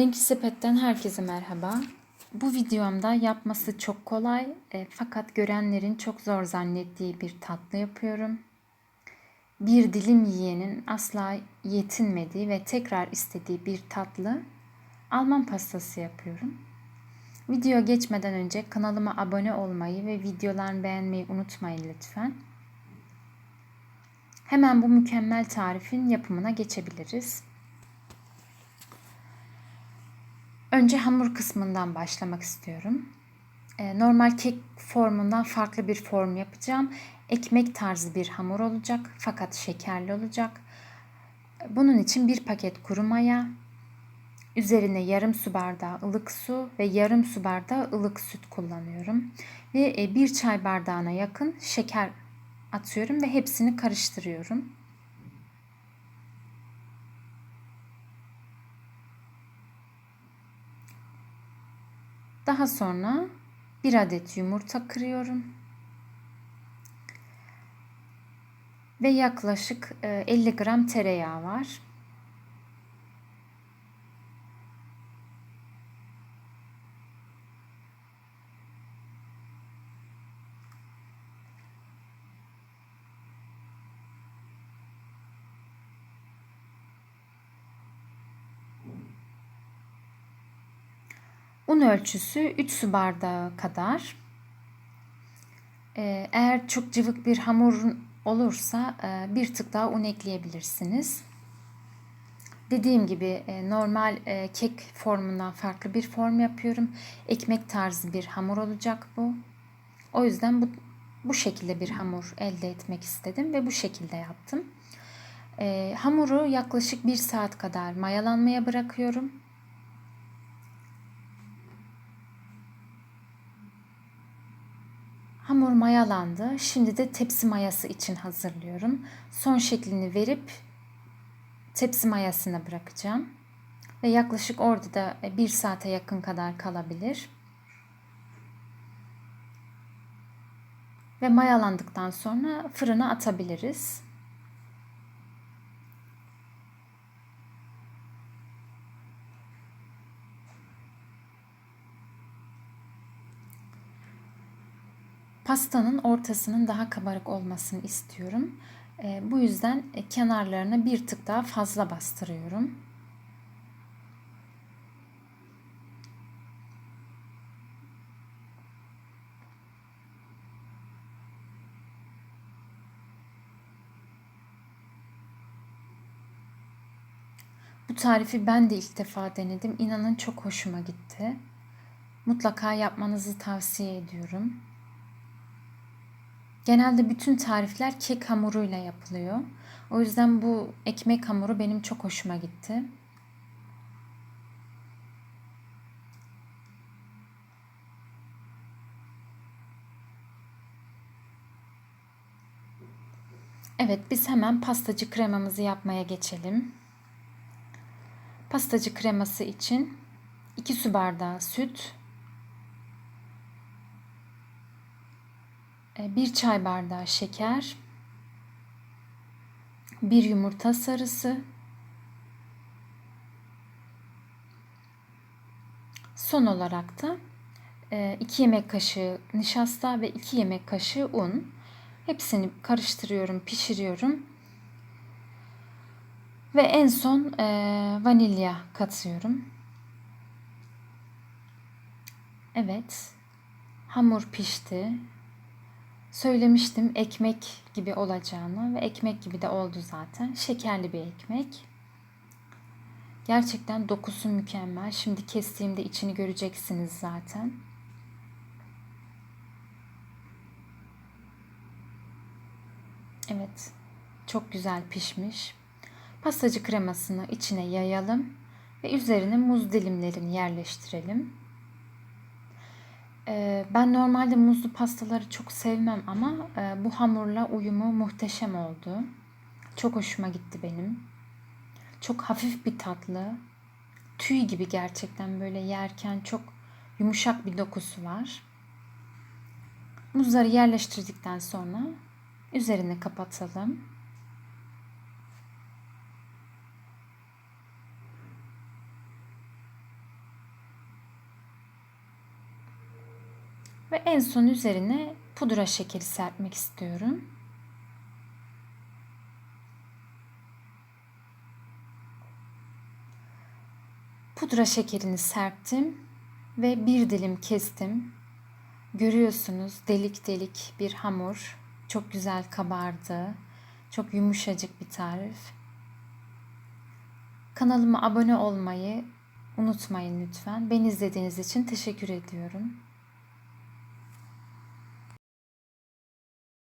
Renkli Sepet'ten herkese merhaba. Bu videomda yapması çok kolay e, fakat görenlerin çok zor zannettiği bir tatlı yapıyorum. Bir dilim yiyenin asla yetinmediği ve tekrar istediği bir tatlı Alman pastası yapıyorum. Video geçmeden önce kanalıma abone olmayı ve videolarımı beğenmeyi unutmayın lütfen. Hemen bu mükemmel tarifin yapımına geçebiliriz. Önce hamur kısmından başlamak istiyorum. Ee, normal kek formundan farklı bir form yapacağım. Ekmek tarzı bir hamur olacak fakat şekerli olacak. Bunun için bir paket kuru maya, üzerine yarım su bardağı ılık su ve yarım su bardağı ılık süt kullanıyorum. Ve e, bir çay bardağına yakın şeker atıyorum ve hepsini karıştırıyorum. Daha sonra bir adet yumurta kırıyorum. Ve yaklaşık 50 gram tereyağı var. Un ölçüsü 3 su bardağı kadar. Ee, eğer çok cıvık bir hamur olursa e, bir tık daha un ekleyebilirsiniz. Dediğim gibi e, normal e, kek formundan farklı bir form yapıyorum. Ekmek tarzı bir hamur olacak bu. O yüzden bu bu şekilde bir hamur elde etmek istedim ve bu şekilde yaptım. hamuru yaklaşık bir saat kadar mayalanmaya bırakıyorum. Hamur mayalandı. Şimdi de tepsi mayası için hazırlıyorum. Son şeklini verip tepsi mayasına bırakacağım. Ve yaklaşık orada da bir saate yakın kadar kalabilir. Ve mayalandıktan sonra fırına atabiliriz. Pastanın ortasının daha kabarık olmasını istiyorum. E, bu yüzden e, kenarlarına bir tık daha fazla bastırıyorum. Bu tarifi ben de ilk defa denedim. İnanın çok hoşuma gitti. Mutlaka yapmanızı tavsiye ediyorum. Genelde bütün tarifler kek hamuruyla yapılıyor. O yüzden bu ekmek hamuru benim çok hoşuma gitti. Evet biz hemen pastacı kremamızı yapmaya geçelim. Pastacı kreması için 2 su bardağı süt, E, bir çay bardağı şeker, bir yumurta sarısı, son olarak da 2 e, yemek kaşığı nişasta ve 2 yemek kaşığı un. Hepsini karıştırıyorum, pişiriyorum. Ve en son e, vanilya katıyorum. Evet. Hamur pişti. Söylemiştim ekmek gibi olacağını ve ekmek gibi de oldu zaten. Şekerli bir ekmek. Gerçekten dokusu mükemmel. Şimdi kestiğimde içini göreceksiniz zaten. Evet. Çok güzel pişmiş. Pastacı kremasını içine yayalım ve üzerine muz dilimlerini yerleştirelim. Ee, ben normalde muzlu pastaları çok sevmem ama e, bu hamurla uyumu muhteşem oldu. Çok hoşuma gitti benim. Çok hafif bir tatlı. Tüy gibi gerçekten böyle yerken çok yumuşak bir dokusu var. Muzları yerleştirdikten sonra üzerine kapatalım. Ve en son üzerine pudra şekeri serpmek istiyorum. Pudra şekerini serptim ve bir dilim kestim. Görüyorsunuz delik delik bir hamur. Çok güzel kabardı. Çok yumuşacık bir tarif. Kanalıma abone olmayı unutmayın lütfen. Beni izlediğiniz için teşekkür ediyorum.